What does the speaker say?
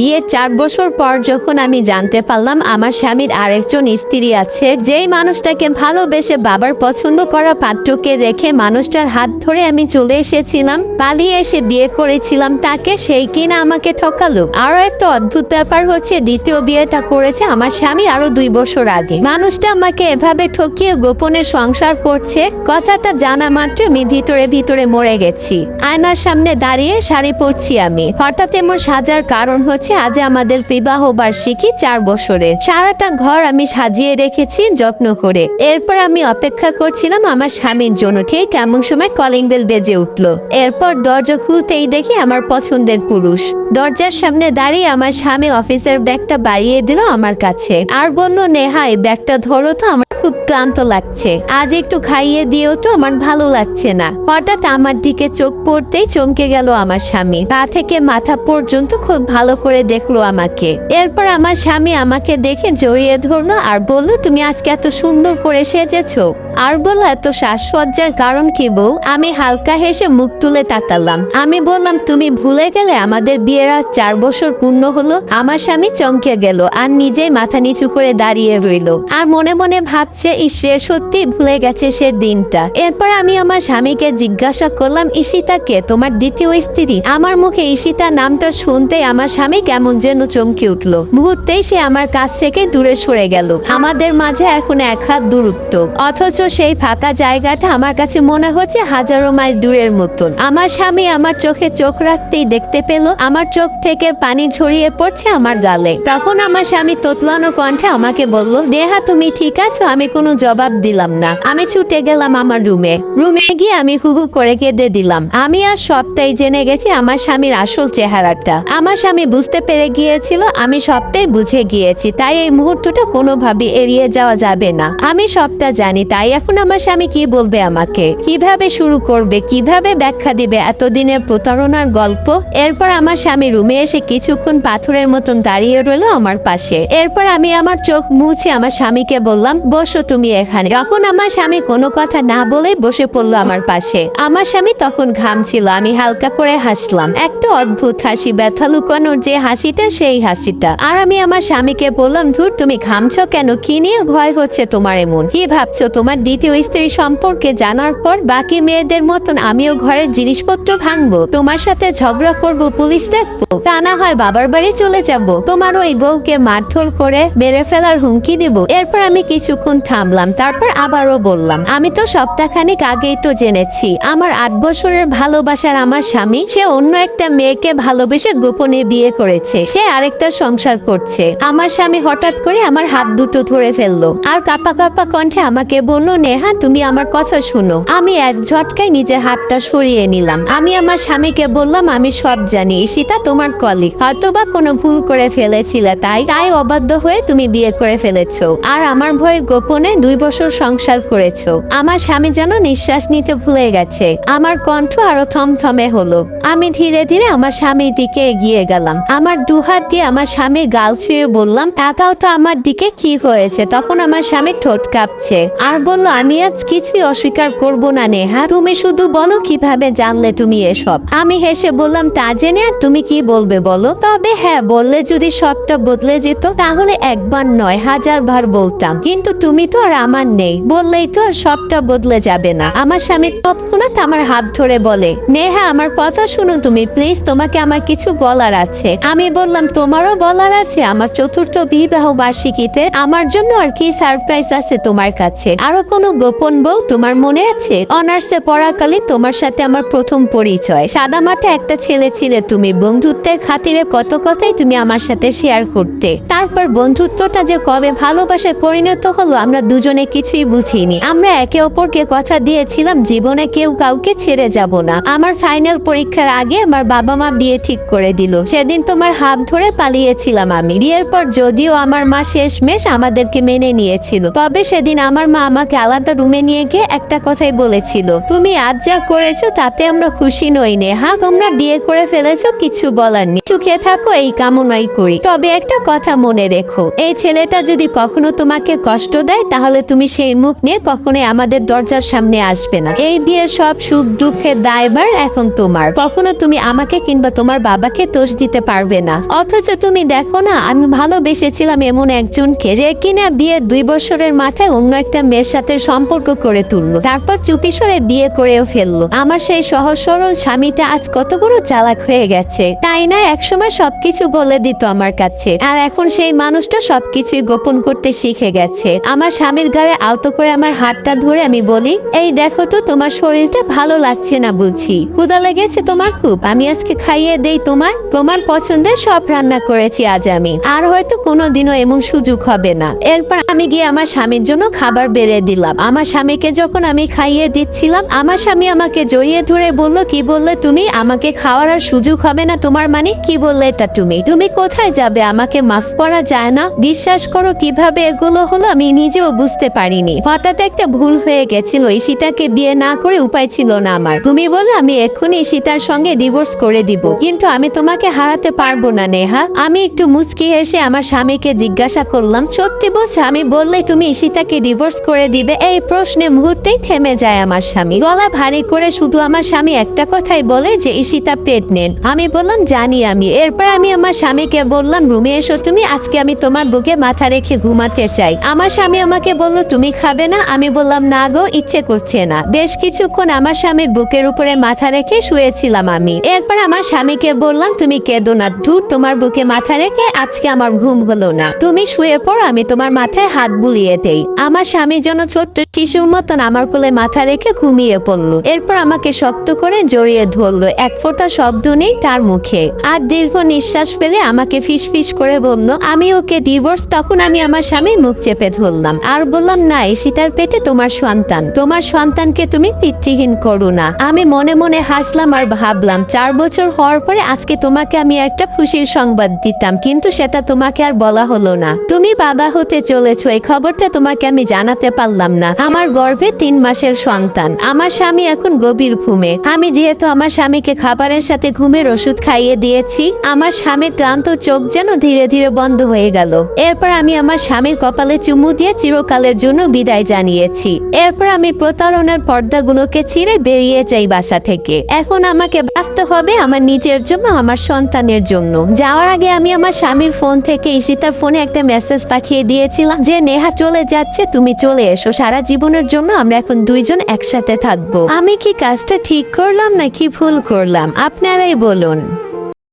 বিয়ের চার বছর পর যখন আমি জানতে পারলাম আমার স্বামীর আরেকজন স্ত্রী আছে, যেই মানুষটাকে ভালোবেসে বাবার পছন্দ করা পাত্রকে রেখে মানুষটার হাত ধরে আমি চলে এসেছিলাম, পালিয়ে এসে বিয়ে করেছিলাম তাকে সেই কিনা আমাকে ঠকালো। আরও একটা অদ্ভুত ব্যাপার হচ্ছে, দ্বিতীয় বিয়েটা করেছে আমার স্বামী আরও দুই বছর আগে। মানুষটা আমাকে এভাবে ঠকিয়ে গোপনে সংসার করছে, কথাটা জানা মাত্র আমি ভিতরে ভিতরে মরে গেছি। আয়নার সামনে দাঁড়িয়ে শাড়ি পরছি আমি। হঠাৎ এমন সাজার কারণ হচ্ছে আজ আমাদের বিবাহ বার্ষিকী চার বছরে। সারাটা ঘর আমি সাজিয়ে রেখেছি যত্ন করে। এরপর আমি অপেক্ষা করছিলাম আমার স্বামীর জন্য। ঠিক এমন সময় কলিং বেল বেজে উঠল। এরপর দরজা খুলতেই দেখি আমার পছন্দের পুরুষ। দরজার সামনে দাঁড়িয়ে আমার স্বামী অফিসের ব্যাগটা বাড়িয়ে দিল আমার কাছে। আর বলল, নেহা, এই ব্যাগটা ধরো তো আমার খুব ক্লান্ত লাগছে। আজ একটু খাইয়ে দিয়েও তো, আমার ভালো লাগছে না। হঠাৎ আমার দিকে চোখ পড়তেই চমকে গেল আমার স্বামী। পা থেকে মাথা পর্যন্ত খুব ভালো করে দেখল আমাকে। এরপর আমার স্বামী আমাকে দেখে জড়িয়ে ধরলো আর বলল, তুমি আজকে এত সুন্দর করে সেজেছো। আর বলল, এত শ্বাসসজ্জার কারণ কি বউ? আমি হালকা হেসে মুখ তুলে তাকালাম। আমি বললাম, তুমি ভুলে গেলে আমাদের বিয়ের আজ চার বছর পূর্ণ হলো। আমার স্বামী চমকে গেল আর নিজেই মাথা নিচু করে দাঁড়িয়ে রইল। আর মনে মনে ভাবছে ইসরে সত্যি ভুলে গেছে সে দিনটা। এরপর আমি আমার স্বামীকে জিজ্ঞাসা করলাম ঈশিতাকে তোমার দ্বিতীয় স্ত্রী। আমার মুখে ঈশিতা নামটা শুনতেই আমার স্বামী কেমন যেন চমকে উঠল। মুহূর্তেই সে আমার কাছ থেকে দূরে সরে গেল। আমাদের মাঝে এখন এক হাত দূরত্ব। অথচ সেই ফাঁকা জায়গাটা আমার কাছে মনে হচ্ছে হাজারো মাইল দূরের মতন। আমার স্বামী আমার চোখে চোখ রাখতেই দেখতে পেল, আমার চোখ থেকে পানি ঝরিয়ে পড়ছে আমার গালে। তখন আমার স্বামী তোতলানো কণ্ঠে আমাকে বলল, নেহা, তুমি ঠিক আছো? আমি কোনো জবাব দিলাম না। আমি ছুটে গেলাম আমার রুমে। রুমে গিয়ে আমি হুহু করে কেঁদে দিলাম। আমি আর সবটাই জেনে গেছি আমার স্বামীর আসল চেহারাটা। আমার স্বামী বুঝতে পেরে গিয়েছিল, আমি সবটাই বুঝে গিয়েছি। তাই এই মুহূর্তটা কোনোভাবে এড়িয়ে যাওয়া যাবে না। আমি সবটা জানি, তাই এখন আমার স্বামী কি বলবে আমাকে? কীভাবে শুরু করবে? কীভাবে ব্যাখ্যা দিবে এতদিনের প্রতারণার গল্প? এরপর আমার স্বামী রুমে এসে কিছুক্ষণ পাথরের মতন দাঁড়িয়ে রইল আমার পাশে। এরপর আমি আমার চোখ মুছে আমার স্বামীকে বললাম, বসো তুমি এখানে। তখন আমার স্বামী কোনো কথা না বলে বসে পড়ল আমার পাশে, আমার স্বামী তখন ঘামছিল আমি হালকা করে হাসলাম। একটা অদ্ভুত হাসি, ব্যথা লুকানোর যে হাসিটা, সেই হাসিটা। আর আমি আমার স্বামীকে বললাম, ধুর, তুমি ঘামছো কেন? কি নিয়ে ভয় হচ্ছে তোমার এমন? কি ভাবছ তোমার দ্বিতীয় স্ত্রী সম্পর্কে জানার পর বাকি মেয়েদের মতন আমিও ঘরের জিনিসপত্র ভাঙবো? তোমার সাথে ঝগড়া করব, পুলিশ ডাকবো? তা না হয় বাবার বাড়ি চলে যাব। তোমার ওই বউকে মারধর করে মেরে ফেলার হুমকি দিব। এরপর আমি কিছুক্ষণ থামলাম, তারপর আবারও বললাম, আমি তো সপ্তাহখানিক আগেই তো জেনেছি, আমার আট বছরের ভালোবাসার আমার স্বামী, সে অন্য একটা মেয়েকে ভালোবেসে গোপনে বিয়ে করেছে, সে আরেকটা সংসার করছে, আমার স্বামী হঠাৎ করে আমার হাত দুটো ধরে ফেলল, আর কাপা কাপা কণ্ঠে আমাকে বলল, নেহা, তুমি আমার কথা শুনো। আমি এক ঝটকায় নিজের হাতটা সরিয়ে নিলাম, আমি আমার স্বামীকে বললাম, আমি সব জানি সীতা তোমার কলিগ, হয়তোবা কোনো ভুল করে ফেলেছিলে তাই তাই অবাধ্য হয়ে তুমি বিয়ে করে ফেলেছো, আর আমার ভয়ে গোপনে দুই বছর সংসার করেছ। আমার স্বামী যেন নিঃশ্বাস নিতে ভুলে গেছে। আমার কণ্ঠ আরও থমথমে হলো। আমি ধীরে ধীরে আমার স্বামীর দিকে এগিয়ে গেলাম। আমার দুহাত দিয়ে আমার স্বামীর গাল ছুঁয়ে বললাম, একাও তো আমার দিকে কি হয়েছে? তখন আমার স্বামী ঠোঁট কাঁপছে। আর বলল, আমি আজ কিছুই অস্বীকার করব না নেহা। তুমি শুধু বলো, কীভাবে জানলে তুমি এসব? আমি হেসে বললাম, তা জেনে আর তুমি কি বলবে বলো? তবে হ্যাঁ বললে যদি সবটা বদলে যেত, তাহলে একবার নয় হাজার বার বলতাম। কিন্তু তুমি তো আর আমার নেই, বললেই তো আর সবটা বদলে যাবে না। আমার স্বামী তৎক্ষণাৎ আমার হাত ধরে বলে, নেহা, আমার কথা শুনো তুমি প্লিজ তোমাকে আমার কিছু বলার আছে। আমি বললাম, তোমারও বলার আছে? আমার চতুর্থ বিবাহ বার্ষিকীতে আমার জন্য আর কি সারপ্রাইজ আছে তোমার কাছে? আরও কোনো গোপন বউ তোমার মনে আছে? অনার্সে পড়াকালীন তোমার সাথে আমার প্রথম পরিচয়। সাদা মাঠে একটা ছেলে ছিলে তুমি, বন্ধুত্বের খাতিরে কত কথাই তুমি আমার সাথে শেয়ার করতে। তারপর বন্ধুত্বটা যে কবে ভালোবাসায় পরিণত হলো আমরা দুজনে কিছুই বুঝিনি। আমরা একে অপরকে কথা দিয়েছিলাম, জীবনে কেউ কাউকে ছেড়ে যাব না। আমার ফাইনাল পরীক্ষার আগে আমার বাবা মা বিয়ে ঠিক করে দিল। সেদিন তোমার হাত ধরে পালিয়েছিলাম আমি। বিয়ের পর যদিও আমার মা শেষ মেশ আমাদেরকে মেনে নিয়েছিল, তবে সেদিন আমার মা আমাকে আলাদা রুমে নিয়ে গিয়ে একটা কথাই বলেছিল, তুমি আজ যা করেছ তাতে আমরা খুশি নই নেহা। তোমরা বিয়ে করে ফেলেছো, কিছু বলার নেই। সুখে থাকো, এই কামনাই করি। তবে একটা কথা মনে রেখো, এই ছেলেটা যদি কখনো তোমাকে কষ্ট দেয়, তাহলে তুমি সেই মুখ নিয়ে কখনোই আমাদের দরজার সামনে আসবে না। এই বিয়ের সব সুখ দুঃখের দায়ভার এখন তোমার। কখনো তুমি আমাকে কিংবা তোমার বাবাকে দোষ দিতে পারবে না। অথচ তুমি দেখো না, আমি ভালোবেসেছিলাম এমন একজনকে যে কিনা বিয়ের দুই বছরের মাথায় অন্য একটা মেয়ের সাথে সম্পর্ক করে তুললো। তারপর চুপি সরে বিয়ে করেও ফেলল। আমার সেই সহজ সরল স্বামীটা আজ কত বড় চালাক হয়ে গেছে। তাই না, একসময় সবকিছু বলে দিত আমার কাছে। আর এখন সেই মানুষটা সবকিছুই গোপন করতে শিখে গেছে। আমার স্বামীর গায়ে আলতো করে আমার হাতটা ধরে আমি বলি, এই দেখো তো, তোমার শরীরটা ভালো লাগছে না বুঝি ক্ষুদা লেগেছে তোমার খুব। আমি আজকে খাইয়ে দেই তোমার। তোমার পছন্দের সব রান্না করেছি আজ আমি। আর হয়তো কোনোদিনও এমন সুযোগ হবে না। এরপর আমি গিয়ে আমার স্বামীর জন্য খাবার বেড়ে দিলাম। আমার স্বামীকে যখন আমি খাইয়ে দিচ্ছিলাম, আমার স্বামী আমাকে জড়িয়ে ধরে বলল, কি বললে তুমি? আমাকে খাওয়ার আর সুযোগ হবে না তোমার মানে? কি বললে এটা তুমি? তুমি কোথায় যাবে? আমাকে মাফ করা যায় না। বিশ্বাস করো, কীভাবে এগুলো হলো আমি নিজেও বুঝতে পারিনি। হঠাৎ একটা ভুল হয়ে গেছিল ঈশিতাকে বিয়ে না করে উপায় ছিল না আমার। তুমি বলে, আমি এক্ষুনি ঈশিতার সঙ্গে ডিভোর্স করে দিব। কিন্তু আমি তোমাকে হারাতে পারব না, নেহা। আমি একটু মুচকি এসে আমার স্বামীকে জিজ্ঞাসা করলাম, সত্যি বলছে, আমি বললে তুমি ঈশিতাকে ডিভোর্স করে দিবে? এই প্রশ্নে মুহূর্তেই থেমে যায় আমার স্বামী। গলা ভারী করে শুধু আমার স্বামী একটা কথাই বলে যে ঈশিতা পেট নেন। আমি বললাম, জানি আমি। এরপর আমি আমার স্বামীকে বললাম, রুমে এসো তুমি, আজকে আমি তোমার বুকে মাথা রেখে ঘুমাতে চাই। আমার স্বামী আমাকে বলল, তুমি খাবে না? আমি বললাম, না গো, ইচ্ছে করছে না। বেশ কিছুক্ষণ আমার স্বামীর বুকের উপরে মাথা রেখে শুয়েছিলাম আমি। এরপর আমার স্বামীকে বললাম, তুমি কেঁদো না, ধূর, তোমার বুকে মাথা রেখে আজকে আমার ঘুম হলো না। তুমি শুয়ে পড়ো, আমি তোমার মাথায় হাত বুলিয়ে দেই। আমার স্বামী যেন ছোট্ট শিশুর মতন আমার কোলে মাথা রেখে ঘুমিয়ে পড়ল। এরপর আমাকে শক্ত করে জড়িয়ে ধরলো, এক ফোঁটা শব্দ নেই তার মুখে। আর দীর্ঘ নিঃশ্বাস ফেলে আমাকে ফিস ফিস করে বলল, আমি ওকে ডিভোর্স তখন আমি আমার স্বামীর মুখ চেপে ধরলাম। আর বললাম না, এই সীতার পেটে তোমার সন্তান। তোমার সন্তানকে তুমি পিতৃহীন করো না। আমি মনে মনে হাসলাম আর ভাবলাম, চার বছর হওয়ার পরে আজকে তোমাকে আমি একটা খুশির সংবাদ দিতাম, কিন্তু সেটা তোমাকে আর বলা হলো না। তুমি বাবা হতে চলেছো, এই খবরটা তোমাকে আমি জানাতে পারলাম না। আমার গর্ভে তিন মাসের সন্তান। আমার স্বামী এখন গভীর ঘুমে। আমি যেহেতু আমার স্বামীকে খাবারের সাথে ঘুমের ওষুধ খাইয়ে দিয়েছি, আমার স্বামীর ক্লান্ত চোখ যেন ধীরে ধীরে বন্ধ হয়ে গেল। এরপর আমি আমার স্বামীর কপালে চুমু দিয়ে চিরকালের জন্য বিদায় জানিয়েছি। এরপর আমি প্রতারণার পর্দাগুলোকে ছিঁড়ে বেরিয়ে যাই বাসা থেকে। এখন আমাকে বাঁচতে হবে আমার নিজের জন্য, আমার সন্তানের জন্য। যাওয়ার আগে আমি আমার স্বামীর ফোন থেকে ঈশিতার ফোনে একটা মেসেজ পাঠিয়ে দিয়েছিলাম যে, নেহা চলে যাচ্ছে, তুমি চলে এসো। সারা জীবনের জন্য আমরা এখন দুইজন একসাথে থাকব। আমি কি কাজটা ঠিক করলাম নাকি ভুল করলাম? আপনারাই বলুন।